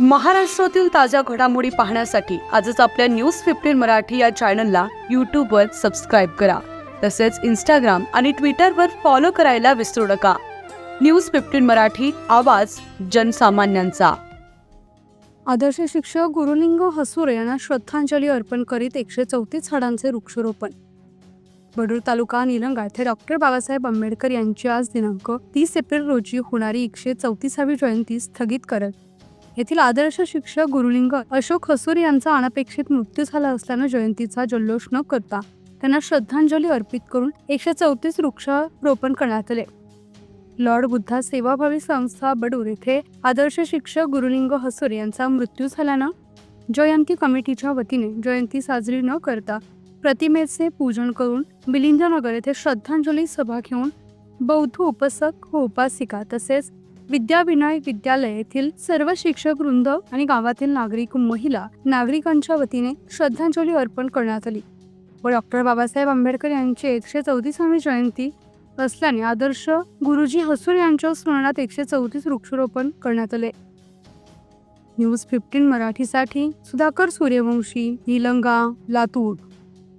महाराष्ट्रातील ताज्या घडामोडी पाहण्यासाठी आजच आपल्या न्यूज फिफ्टीन मराठी या चॅनलला यूट्यूबवर सबस्क्राईब करा. तसेच इंस्टाग्राम आणि ट्विटरवर फॉलो करायला विसरू नका. न्यूज फिफ्टीन मराठी आवाज जनसामान्यांचा. आदर्श शिक्षक गुरुलिंग हसुरे यांना श्रद्धांजली अर्पण करीत एकशे चौतीस झाडांचे वृक्षारोपण. बडूर तालुका निलंगा येथे डॉक्टर बाबासाहेब आंबेडकर यांची आज दिनांक तीस एप्रिल रोजी होणारी एकशे चौतीसावी जयंती स्थगित करत येथील आदर्श शिक्षक गुरुलिंग अशोक हसूर यांचा अनपेक्षित मृत्यू झाला असल्यानं जयंतीचा जल्लोष न करता त्यांना श्रद्धांजली अर्पित करून एकशे चौतीस वृक्षारोपण करण्यात आले. लॉर्ड बुद्धा सेवाभावी संस्था बडूर येथे आदर्श शिक्षक गुरुलिंग हसूर यांचा मृत्यू झाल्यानं जयंती कमिटीच्या वतीने जयंती साजरी न करता प्रतिमेचे पूजन करून मिलिंदनगर येथे श्रद्धांजली सभा घेऊन बौद्ध उपासक व उपासिका तसेच विद्याविनय विद्यालय येथील सर्व शिक्षक वृंद आणि गावातील नागरिक महिला नागरिकांच्या वतीने श्रद्धांजली अर्पण करण्यात आली. व डॉक्टर बाबासाहेब आंबेडकर यांची एकशे चौतीसावी जयंती असल्याने आदर्श गुरुजी हसूर यांच्या स्मरणात एकशे चौतीस वृक्षारोपण करण्यात आले. न्यूज फिफ्टीन मराठीसाठी सुधाकर सूर्यवंशी निलंगा लातूर.